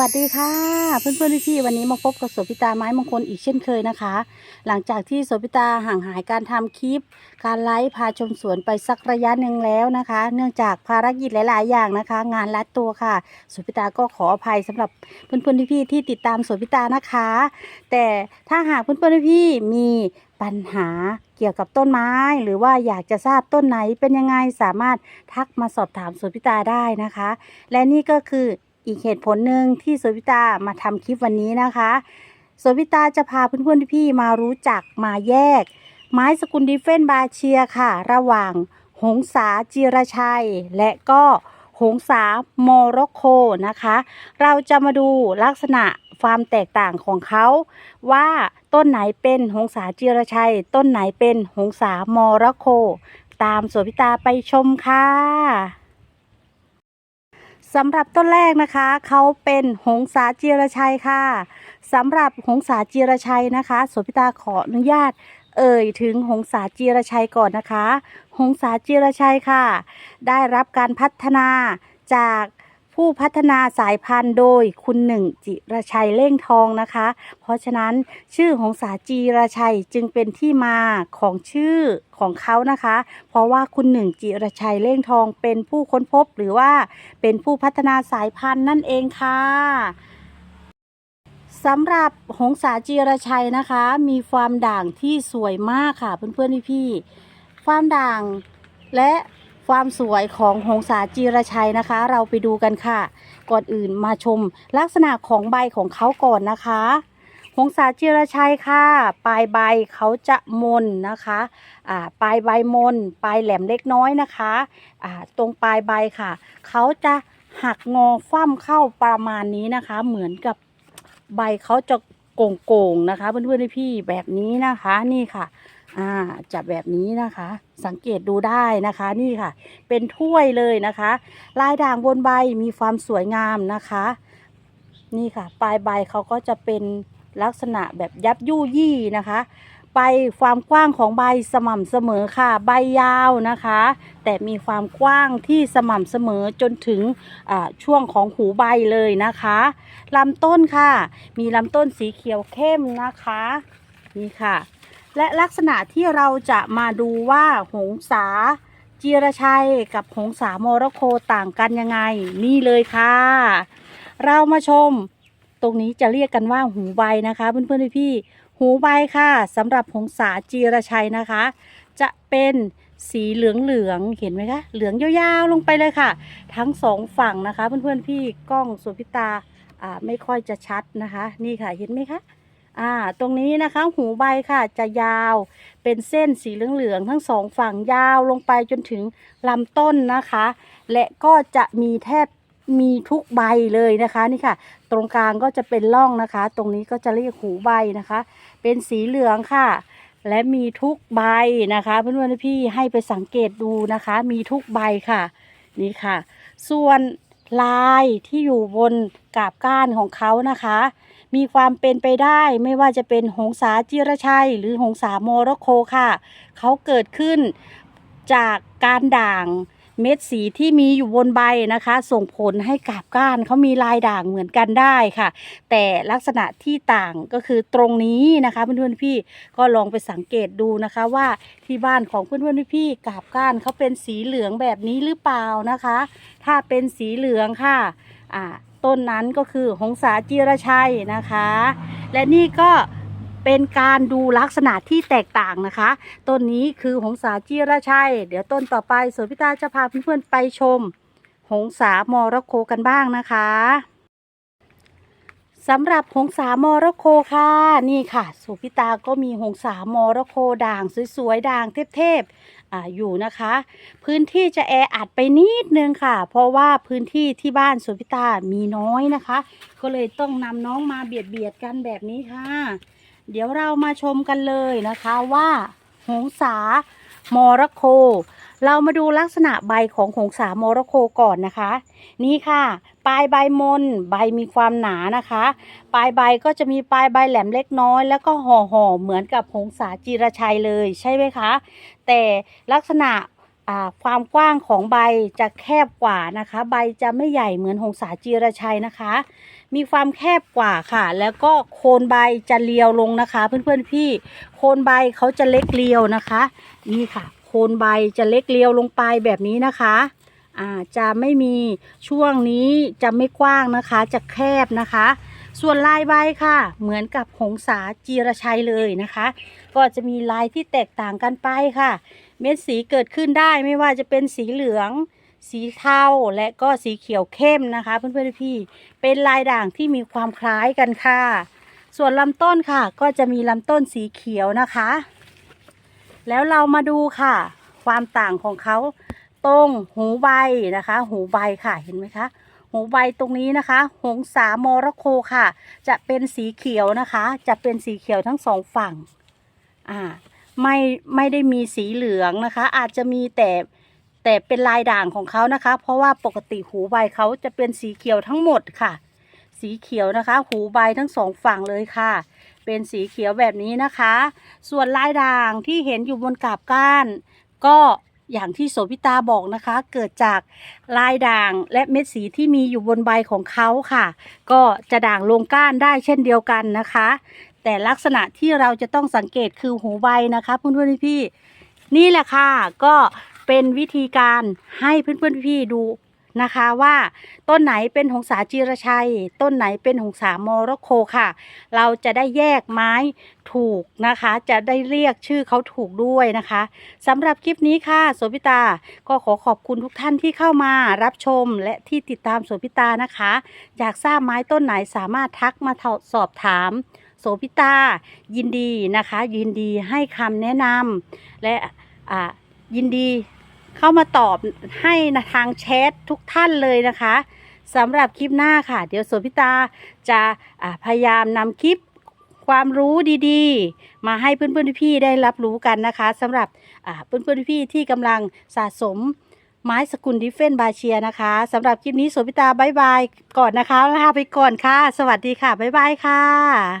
วัสดีค่ะ เพื่อนๆพี่ๆวันนี้มาพบกับโสพิตาไม้มงคลอีกเช่นเคยนะคะ หลังจากที่โสพิตาห่างหายการทำคลิป การไลฟ์พาชมสวนไปสักระยะหนึ่งแล้วนะคะ เนื่องจากภารกิจหลายๆ อย่างนะคะ งานรัดตัวค่ะโสพิตาก็ขออภัยสำหรับเพื่อนๆพี่ๆที่ติดตามโสพิตานะคะ แต่ถ้าหากเพื่อนๆพี่ๆมีปัญหาเกี่ยวกับต้นไม้ หรือว่าอยากจะทราบต้นไหนเป็นยังไงสามารถทักมาสอบถามโสพิตาได้นะคะ และนี่ก็คือ อีกเหตุผลหนึ่งที่โสพิตามาทำคลิปวันนี้นะคะโสพิตาจะพาเพื่อนๆพี่มารู้จักมาแยก ไม้สกุลดิเฟนบาเชียค่ะ ระหว่างหงสาจีรชัย และก็หงสาโมร็อกโกนะคะ เราจะมาดูลักษณะความแตกต่างของเขา ว่าต้นไหนเป็นหงสาจีรชัย ต้นไหนเป็นหงสาโมร็อกโกตามโสพิตาไปชมค่ะ สำหรับต้นแรกนะคะเขาเป็นหงสาจีรชัยค่ะสำหรับหงสาจีรชัยนะคะสพิตาขออนุญาต เอ่ยถึงหงสาจีรชัยก่อนนะคะ หงสาจีรชัยค่ะ ได้รับการพัฒนาจาก ผู้พัฒนาสายพันธุ์โดยคุณหนึ่งจิรชัยเล่งทองนะคะ เพราะฉะนั้นชื่อหงสาจีรชัยจึงเป็นที่มาของชื่อของเขานะคะ เพราะว่าคุณหนึ่งจิรชัยเล่งทองเป็นผู้ค้นพบหรือว่าเป็นผู้พัฒนาสายพันธุ์นั่นเองค่ะสำหรับหงสาจีรชัยนะคะ มีความด่างที่สวยมากค่ะเพื่อนๆพี่ๆความด่างและ ความสวยของหงสาจีรชัยนะคะ เราไปดูกันค่ะ ก่อนอื่นมาชมลักษณะของใบของเขาก่อนนะคะหงสาจีรชัยค่ะ ปลายใบเขาจะมนนะคะอ่าปลายใบมน ปลายแหลมเล็กน้อยนะคะอ่าตรงปลายใบค่ะ เขาจะหักงอคว่ำเข้าประมาณนี้นะคะ เหมือนกับใบเขาจะโก่งๆนะคะ เพื่อนๆพี่แบบนี้นะคะนี่ค่ะ อ่าจะแบบนี้นะคะ สังเกตดูได้นะคะนี่ค่ะ เป็นถ้วยเลยนะคะ ลายด่างบนใบมีความสวยงามนะคะ นี่ค่ะ ปลายใบเขาก็จะเป็นลักษณะแบบยับยุยี่นะคะใบความกว้างของใบสม่ำเสมอค่ะ ใบยาวนะคะ แต่มีความกว้างที่สม่ำเสมอจนถึงช่วงของหูใบเลยนะคะลำต้นค่ะ มีลำต้นสีเขียวเข้มนะคะ นี่ค่ะ และลักษณะที่เราจะมาดูว่าหงสาจีรชัยกับหงสาโมร็อกโกต่างกันยังไง นี่เลยค่ะ เรามาชม ตรงนี้จะเรียกกันว่าหูใบนะคะเพื่อนๆพี่ๆหูใบค่ะสำหรับหงสาจีรชัยนะคะ จะเป็นสีเหลืองๆเห็นไหมคะ เหลืองยาวๆลงไปเลยค่ะ ทั้งสองฝั่งนะคะ เพื่อนๆพี่กล้องสุพิตาไม่ค่อยจะชัดนะคะ นี่ค่ะเห็นไหมคะ อ่า ตรงนี้นะคะ หูใบค่ะจะยาวเป็นเส้นสีเหลืองๆทั้งสองฝั่งยาวลงไปจนถึงลำต้นนะคะ และก็จะมีแทบมีทุกใบเลยนะคะนี่ค่ะ ตรงกลางก็จะเป็นร่องนะคะ ตรงนี้ก็จะเรียกหูใบนะคะ เป็นสีเหลืองค่ะ และมีทุกใบนะคะ เพื่อนๆพี่ให้ไปสังเกตดูนะคะ มีทุกใบค่ะ นี่ค่ะ ส่วนลายที่อยู่บนกาบก้านของเขานะคะ มีความเป็นไปได้ไม่ว่าจะเป็นหงสาจิรชัย หรือหงสาโมร็อกโกค่ะ เขาเกิดขึ้นจากการด่างเม็ดสีที่มีอยู่บนใบนะคะ ส่งผลให้กาบก้านเขามีลายด่างเหมือนกันได้ค่ะ แต่ลักษณะที่ต่างก็คือตรงนี้นะคะเพื่อนๆพี่ก็ลองไปสังเกตดูนะคะว่าที่บ้านของเพื่อนๆพี่กาบก้านเขาเป็นสีเหลืองแบบนี้หรือเปล่านะคะ ถ้าเป็นสีเหลืองค่ะอ่า ต้นนั้นก็คือหงสาจีรชัยนะคะ และนี่ก็เป็นการดูลักษณะที่แตกต่างนะคะ ต้นนี้คือหงสาจีรชัย เดี๋ยวต้นต่อไปสวนพิตาจะพาเพื่อนๆไปชม หงสามอรโคกันบ้างนะคะ สำหรับหงสามอร็อกโกค่ะ นี่ค่ะ สุพิตาก็มีหงสามอร็อกโกด่างสวยๆด่างเทพๆออยู่นะคะ พื้นที่จะแออัดไปนิดนึงค่ะ เพราะว่าพื้นที่ที่บ้านสุพิตามีน้อยนะคะ ก็เลยต้องนำน้องมาเบียดเบียดๆกันแบบนี้ค่ะ เดี๋ยวเรามาชมกันเลยนะคะว่า หงสามอร็อกโกเรามาดูลักษณะใบของหงสามอร็อกโกก่อนนะคะ นี่ค่ะ ปลายใบมน ใบมีความหนานะคะ ปลายใบก็จะมีปลายใบแหลมเล็กน้อย แล้วก็ห่อห่อเหมือนกับหงสาจีรชัยเลยใช่ไหมคะ แต่ลักษณะความกว้างของใบจะแคบกว่านะคะ ใบจะไม่ใหญ่เหมือนหงสาจีรชัยนะคะ มีความแคบกว่าค่ะ แล้วก็โคนใบจะเรียวลงนะคะ เพื่อนๆพี่ โคนใบเขาจะเล็กเรียวนะคะ นี่ค่ะ โคนใบจะเล็กเรียวลงไปแบบนี้นะคะ จะไม่มีช่วงนี้จะไม่กว้างนะคะ จะแคบนะคะ ส่วนลายใบค่ะ เหมือนกับหงสาจีรชัยเลยนะคะ ก็จะมีลายที่แตกต่างกันไปค่ะ เม็ดสีเกิดขึ้นได้ไม่ว่าจะเป็นสีเหลืองสีเทาและก็สีเขียวเข้มนะคะ เพื่อนๆพี่เป็นลายด่างที่มีความคล้ายกันค่ะ ส่วนลำต้นค่ะ ก็จะมีลำต้นสีเขียวนะคะ แล้วเรามาดูค่ะ ความต่างของเขา ตรง หูใบนะคะ หูใบค่ะเห็นไหมคะหูใบตรงนี้นะคะ หงสามรโคค่ะ จะเป็นสีเขียวนะคะ จะเป็นสีเขียวทั้งสองฝั่งอ่าไม่ไม่ได้มีสีเหลืองนะคะ อาจจะมีแต่แต่เป็นลายด่างของเขานะคะ เพราะว่าปกติหูใบเขาจะเป็นสีเขียวทั้งหมดค่ะ สีเขียวนะคะ หูใบทั้งสองฝั่งเลยค่ะ เป็นสีเขียวแบบนี้นะคะ ส่วนลายด่างที่เห็นอยู่บนกาบก้าน ก็ อย่างที่โสพิตาบอกนะคะ เกิดจากลายด่างและเม็ดสีที่มีอยู่บนใบของเขาค่ะ ก็จะด่างลงก้านได้เช่นเดียวกันนะคะ แต่ลักษณะที่เราจะต้องสังเกตคือหูใบนะคะเพื่อนๆพี่นี่แหละค่ะ ก็เป็นวิธีการให้เพื่อนๆพี่ดู นะคะว่าต้นไหนเป็นหงสาจีรชัย ต้นไหนเป็นหงสามรโคค่ะ เราจะได้แยกไม้ถูกนะคะ จะได้เรียกชื่อเขาถูกด้วยนะคะสำหรับคลิปนี้ค่ะโสพิตาก็ขอขอบคุณทุกท่านที่เข้ามารับชมและที่ติดตามโสพิตานะคะ อยากทราบไม้ต้นไหนสามารถทักมาสอบถามโสพิตายินดีนะคะ ยินดีให้คำแนะนำและอ่ายินดี เข้ามาตอบให้นะทางแชททุกท่านเลยนะคะสำหรับคลิปหน้าค่ะ เดี๋ยวโสพิตาจะอ่าพยายามนำคลิปความรู้ดีๆ มาให้เพื่อนๆพี่ๆได้รับรู้กันนะคะสำหรับเพื่อนๆพี่ๆที่กำลังสะสมไม้สกุลดิเฟนบาเชียนะคะสำหรับคลิปนี้โสพิตาบายบายก่อนนะคะลาไปก่อนค่ะ สวัสดีค่ะบ๊ายบายค่ะ